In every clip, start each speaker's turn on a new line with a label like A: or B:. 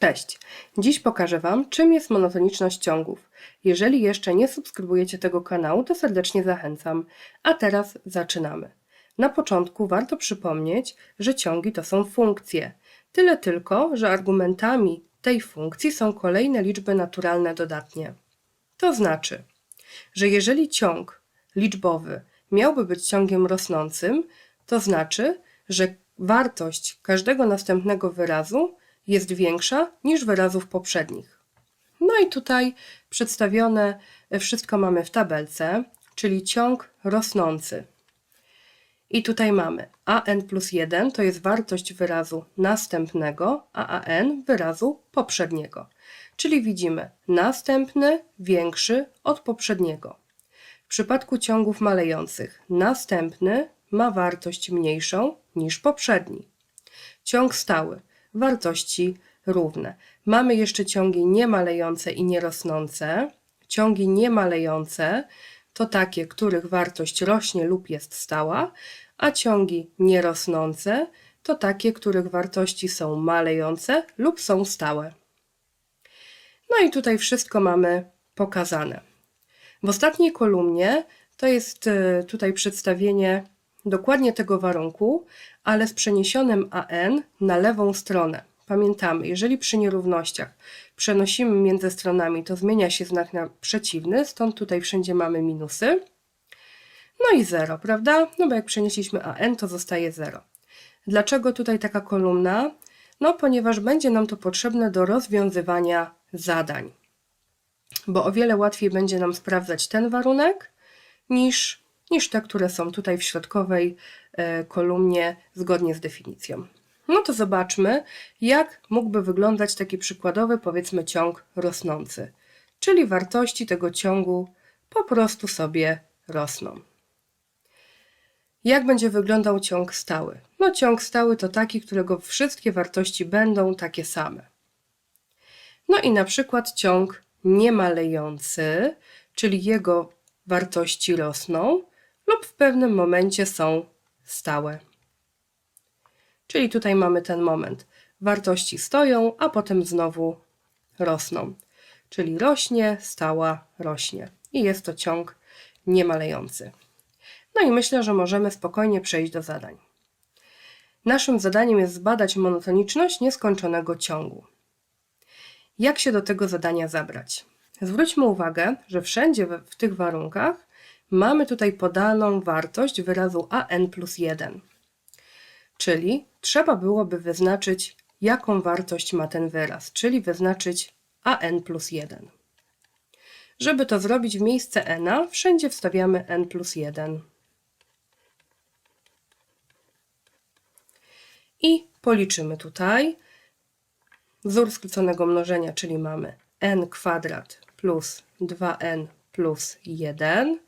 A: Cześć! Dziś pokażę Wam, czym jest monotoniczność ciągów. Jeżeli jeszcze nie subskrybujecie tego kanału, to serdecznie zachęcam. A teraz zaczynamy. Na początku warto przypomnieć, że ciągi to są funkcje. Tyle tylko, że argumentami tej funkcji są kolejne liczby naturalne dodatnie. To znaczy, że jeżeli ciąg liczbowy miałby być ciągiem rosnącym, to znaczy, że wartość każdego następnego wyrazu jest większa niż wyrazów poprzednich. No i tutaj przedstawione wszystko mamy w tabelce, czyli ciąg rosnący. I tutaj mamy an plus 1 to jest wartość wyrazu następnego, a an wyrazu poprzedniego. Czyli widzimy następny większy od poprzedniego. W przypadku ciągów malejących następny ma wartość mniejszą niż poprzedni. Ciąg stały wartości równe. Mamy jeszcze ciągi niemalejące i nierosnące. Ciągi niemalejące to takie, których wartość rośnie lub jest stała, a ciągi nierosnące to takie, których wartości są malejące lub są stałe. No i tutaj wszystko mamy pokazane. W ostatniej kolumnie to jest y, tutaj przedstawienie dokładnie tego warunku, ale z przeniesionym an na lewą stronę. Pamiętamy, jeżeli przy nierównościach przenosimy między stronami, to zmienia się znak na przeciwny, stąd tutaj wszędzie mamy minusy. No i 0, prawda? No bo jak przenieśliśmy an, to zostaje 0. Dlaczego tutaj taka kolumna? No ponieważ będzie nam to potrzebne do rozwiązywania zadań. Bo o wiele łatwiej będzie nam sprawdzać ten warunek niż niż te, które są tutaj w środkowej kolumnie zgodnie z definicją. No to zobaczmy, jak mógłby wyglądać taki przykładowy, powiedzmy, ciąg rosnący. Czyli wartości tego ciągu po prostu sobie rosną. Jak będzie wyglądał ciąg stały? No ciąg stały to taki, którego wszystkie wartości będą takie same. No i na przykład ciąg niemalejący, czyli jego wartości rosną, lub w pewnym momencie są stałe. Czyli tutaj mamy ten moment. Wartości stoją, a potem znowu rosną. Czyli rośnie, stała, rośnie. I jest to ciąg niemalejący. No i myślę, że możemy spokojnie przejść do zadań. Naszym zadaniem jest zbadać monotoniczność nieskończonego ciągu. Jak się do tego zadania zabrać? Zwróćmy uwagę, że wszędzie w tych warunkach mamy tutaj podaną wartość wyrazu an plus 1. Czyli trzeba byłoby wyznaczyć, jaką wartość ma ten wyraz, czyli wyznaczyć an plus 1. Żeby to zrobić w miejsce n, wszędzie wstawiamy n plus 1. I policzymy tutaj wzór skróconego mnożenia, czyli mamy n kwadrat plus 2n plus 1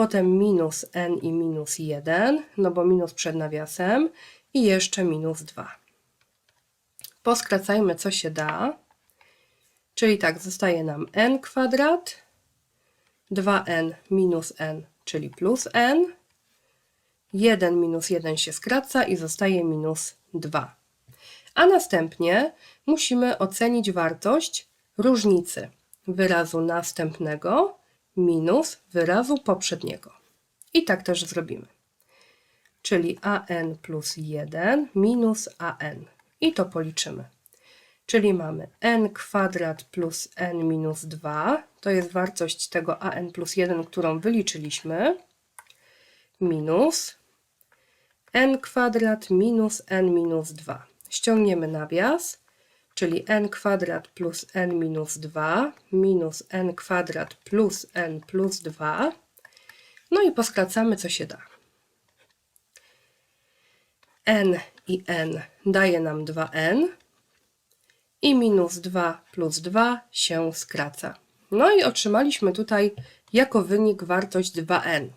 A: potem minus n i minus 1, no bo minus przed nawiasem i jeszcze minus 2. Poskracajmy co się da, czyli tak, zostaje nam n kwadrat, 2n minus n, czyli plus n, 1 minus 1 się skraca i zostaje minus 2. A następnie musimy ocenić wartość różnicy wyrazu następnego minus wyrazu poprzedniego. I tak też zrobimy. Czyli an plus 1 minus an. I to policzymy. Czyli mamy n kwadrat plus n minus 2, to jest wartość tego an plus 1, którą wyliczyliśmy, minus n kwadrat minus n minus 2. Ściągniemy nawias, czyli n kwadrat plus n minus 2 minus n kwadrat plus n plus 2. No i poskracamy, co się da. n i n daje nam 2n i minus 2 plus 2 się skraca. No i otrzymaliśmy tutaj jako wynik wartość 2n.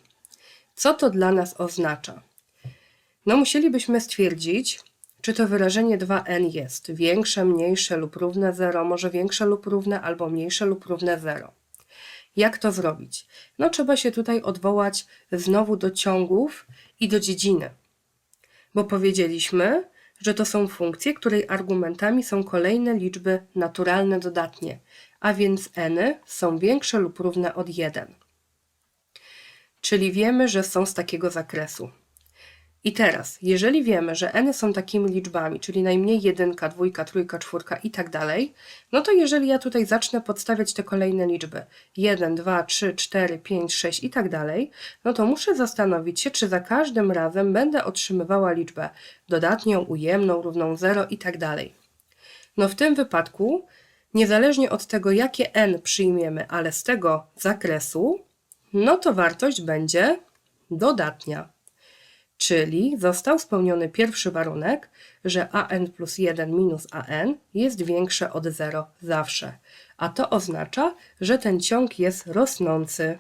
A: Co to dla nas oznacza? No musielibyśmy stwierdzić, czy to wyrażenie 2n jest większe, mniejsze lub równe 0, może większe lub równe, albo mniejsze lub równe 0. Jak to zrobić? No trzeba się tutaj odwołać znowu do ciągów i do dziedziny. Bo powiedzieliśmy, że to są funkcje, której argumentami są kolejne liczby naturalne dodatnie, a więc n są większe lub równe od 1. Czyli wiemy, że są z takiego zakresu. I teraz, jeżeli wiemy, że n są takimi liczbami, czyli najmniej 1, 2, 3, 4 i tak dalej, no to jeżeli ja tutaj zacznę podstawiać te kolejne liczby 1, 2, 3, 4, 5, 6 i tak dalej, no to muszę zastanowić się, czy za każdym razem będę otrzymywała liczbę dodatnią, ujemną, równą 0 i tak dalej. No w tym wypadku, niezależnie od tego, jakie n przyjmiemy, ale z tego zakresu, no to wartość będzie dodatnia. Czyli został spełniony pierwszy warunek, że an plus 1 minus an jest większe od 0 zawsze. A to oznacza, że ten ciąg jest rosnący.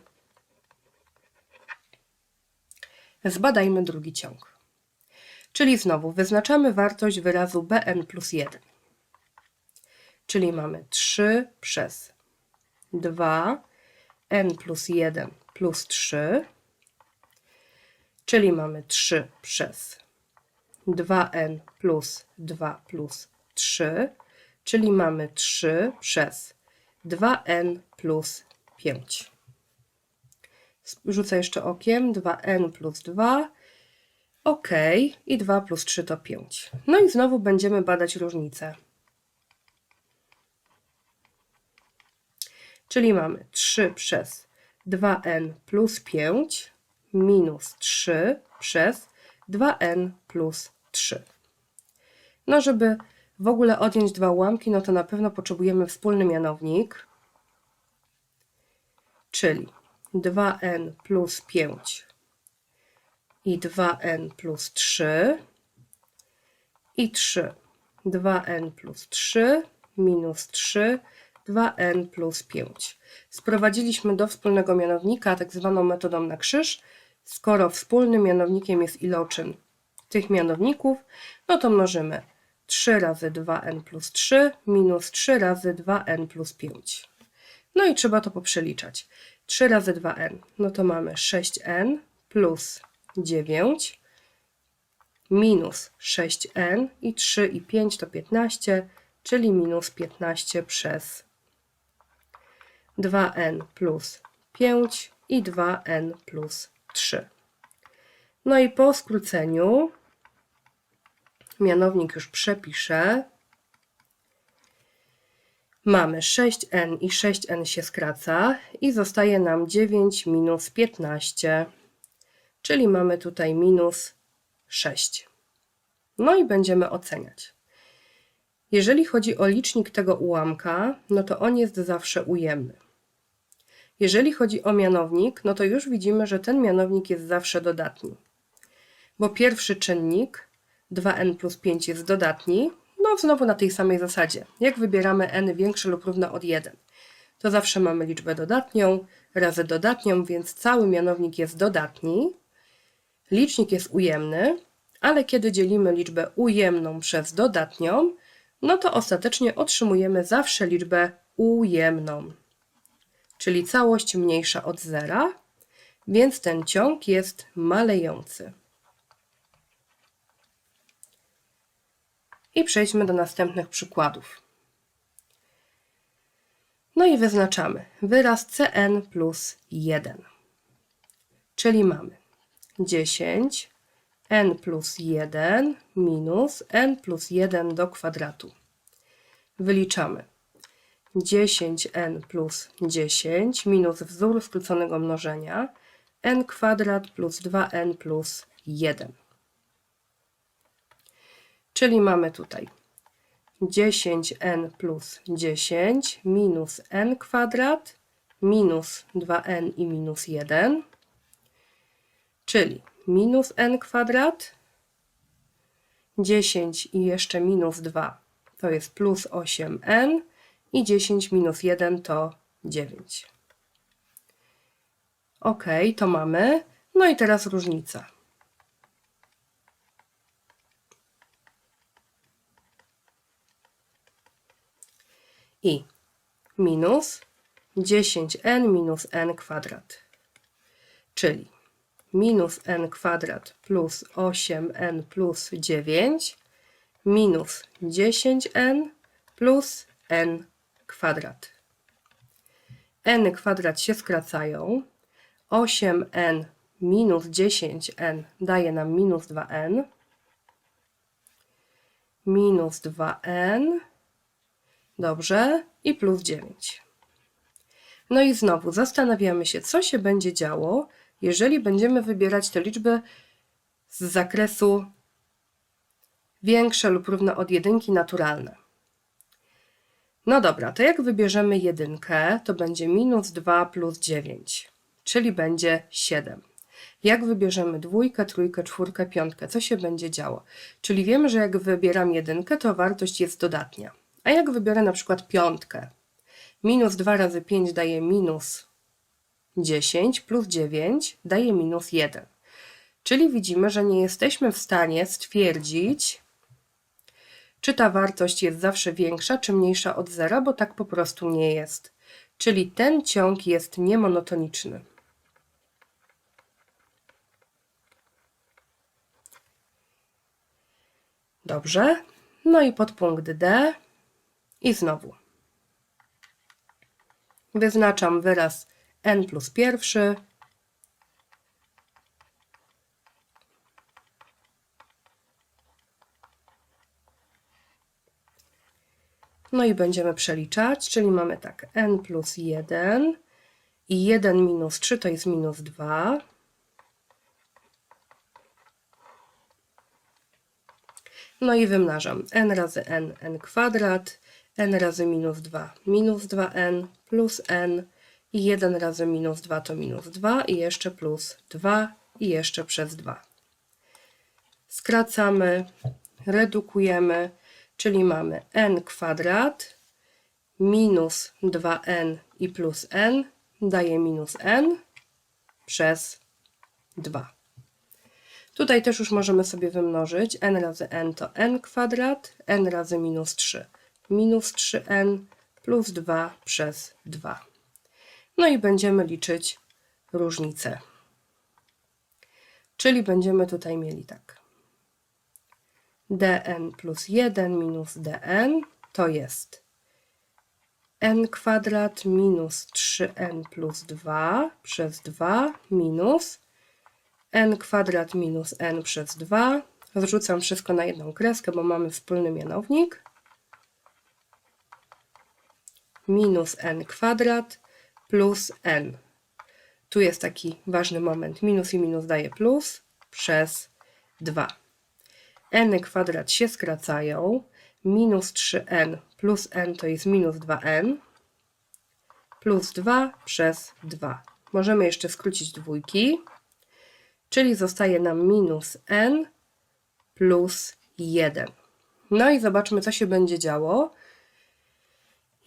A: Zbadajmy drugi ciąg. Czyli znowu wyznaczamy wartość wyrazu bn plus 1. Czyli mamy 3 przez 2 n plus 1 plus 3 czyli mamy 3 przez 2n plus 2 plus 3, czyli mamy 3 przez 2n plus 5. Rzucę jeszcze okiem, 2n plus 2, ok, i 2 plus 3 to 5. No i znowu będziemy badać różnicę. Czyli mamy 3 przez 2n plus 5 minus 3 przez 2n plus 3. No, żeby w ogóle odjąć dwa ułamki, no to na pewno potrzebujemy wspólny mianownik, czyli 2n plus 5 i 2n plus 3 i 3. 2n plus 3 minus 3, 2n plus 5. Sprowadziliśmy do wspólnego mianownika tak zwaną metodą na krzyż, Skoro wspólnym mianownikiem jest iloczyn tych mianowników, no to mnożymy 3 razy 2n plus 3 minus 3 razy 2n plus 5. No i trzeba to poprzeliczać. 3 razy 2n, no to mamy 6n plus 9 minus 6n i 3 i 5 to 15, czyli minus 15 przez 2n plus 5 i 2n plus 3. No i po skróceniu mianownik już przepiszę. Mamy 6n i 6n się skraca i zostaje nam 9 minus 15, czyli mamy tutaj minus 6. No i będziemy oceniać. Jeżeli chodzi o licznik tego ułamka, no to on jest zawsze ujemny. Jeżeli chodzi o mianownik, no to już widzimy, że ten mianownik jest zawsze dodatni. Bo pierwszy czynnik 2n plus 5 jest dodatni, no znowu na tej samej zasadzie. Jak wybieramy n większe lub równe od 1, to zawsze mamy liczbę dodatnią razy dodatnią, więc cały mianownik jest dodatni. Licznik jest ujemny, ale kiedy dzielimy liczbę ujemną przez dodatnią, no to ostatecznie otrzymujemy zawsze liczbę ujemną czyli całość mniejsza od zera, więc ten ciąg jest malejący. I przejdźmy do następnych przykładów. No i wyznaczamy wyraz cn plus 1, czyli mamy 10 n plus 1 minus n plus 1 do kwadratu. Wyliczamy 10n plus 10 minus wzór skróconego mnożenia n kwadrat plus 2n plus 1. Czyli mamy tutaj 10n plus 10 minus n kwadrat minus 2n i minus 1, czyli minus n kwadrat, 10 i jeszcze minus 2 to jest plus 8n, i 10 minus 1 to 9. Ok, to mamy. No i teraz różnica. I minus 10n minus n kwadrat, czyli minus n kwadrat plus 8n plus 9 minus 10n plus n kwadrat. n kwadrat się skracają. 8n minus 10n daje nam minus 2n. Minus 2n. Dobrze. I plus 9. No i znowu zastanawiamy się, co się będzie działo, jeżeli będziemy wybierać te liczby z zakresu większe lub równe od jedynki naturalne. No dobra, to jak wybierzemy jedynkę, to będzie minus 2 plus 9, czyli będzie 7. Jak wybierzemy dwójkę, trójkę, czwórkę, piątkę, co się będzie działo? Czyli wiemy, że jak wybieram jedynkę, to wartość jest dodatnia. A jak wybiorę na przykład piątkę, minus 2 razy 5 daje minus 10, plus 9 daje minus 1. Czyli widzimy, że nie jesteśmy w stanie stwierdzić, czy ta wartość jest zawsze większa czy mniejsza od zera, bo tak po prostu nie jest. Czyli ten ciąg jest niemonotoniczny. Dobrze. No i podpunkt D. I znowu. Wyznaczam wyraz n plus pierwszy. No i będziemy przeliczać, czyli mamy tak n plus 1 i 1 minus 3 to jest minus 2. No i wymnażam n razy n, n kwadrat, n razy minus 2, minus 2n, plus n i 1 razy minus 2 to minus 2 i jeszcze plus 2 i jeszcze przez 2. Skracamy, redukujemy, czyli mamy n kwadrat minus 2n i plus n daje minus n przez 2. Tutaj też już możemy sobie wymnożyć n razy n to n kwadrat, n razy minus 3 minus 3n plus 2 przez 2. No i będziemy liczyć różnicę. Czyli będziemy tutaj mieli tak. Dn plus 1 minus dn to jest n kwadrat minus 3n plus 2 przez 2 minus n kwadrat minus n przez 2. Zrzucam wszystko na jedną kreskę, bo mamy wspólny mianownik. Minus n kwadrat plus n. Tu jest taki ważny moment. Minus i minus daje plus przez 2. n kwadrat się skracają. Minus 3n plus n to jest minus 2n. Plus 2 przez 2. Możemy jeszcze skrócić dwójki. Czyli zostaje nam minus n plus 1. No i zobaczmy, co się będzie działo.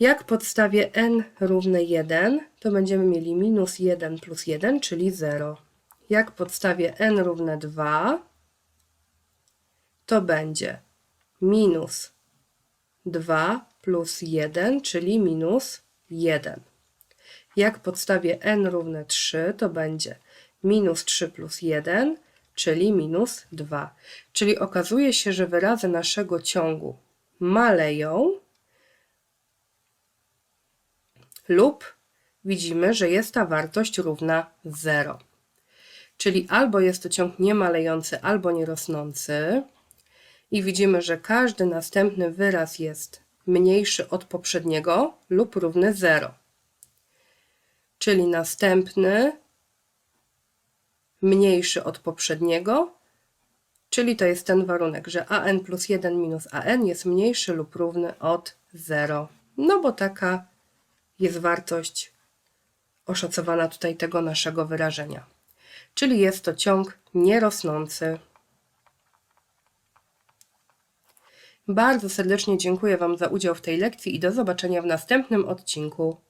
A: Jak podstawię n równe 1, to będziemy mieli minus 1 plus 1, czyli 0. Jak podstawię n równe 2, to będzie minus 2 plus 1, czyli minus 1. Jak podstawię n równe 3, to będzie minus 3 plus 1, czyli minus 2. Czyli okazuje się, że wyrazy naszego ciągu maleją lub widzimy, że jest ta wartość równa 0. Czyli albo jest to ciąg niemalejący, albo nierosnący i widzimy, że każdy następny wyraz jest mniejszy od poprzedniego lub równy 0. Czyli następny mniejszy od poprzedniego, czyli to jest ten warunek, że an plus 1 minus an jest mniejszy lub równy od 0. No bo taka jest wartość oszacowana tutaj tego naszego wyrażenia. Czyli jest to ciąg nierosnący. Bardzo serdecznie dziękuję Wam za udział w tej lekcji i do zobaczenia w następnym odcinku.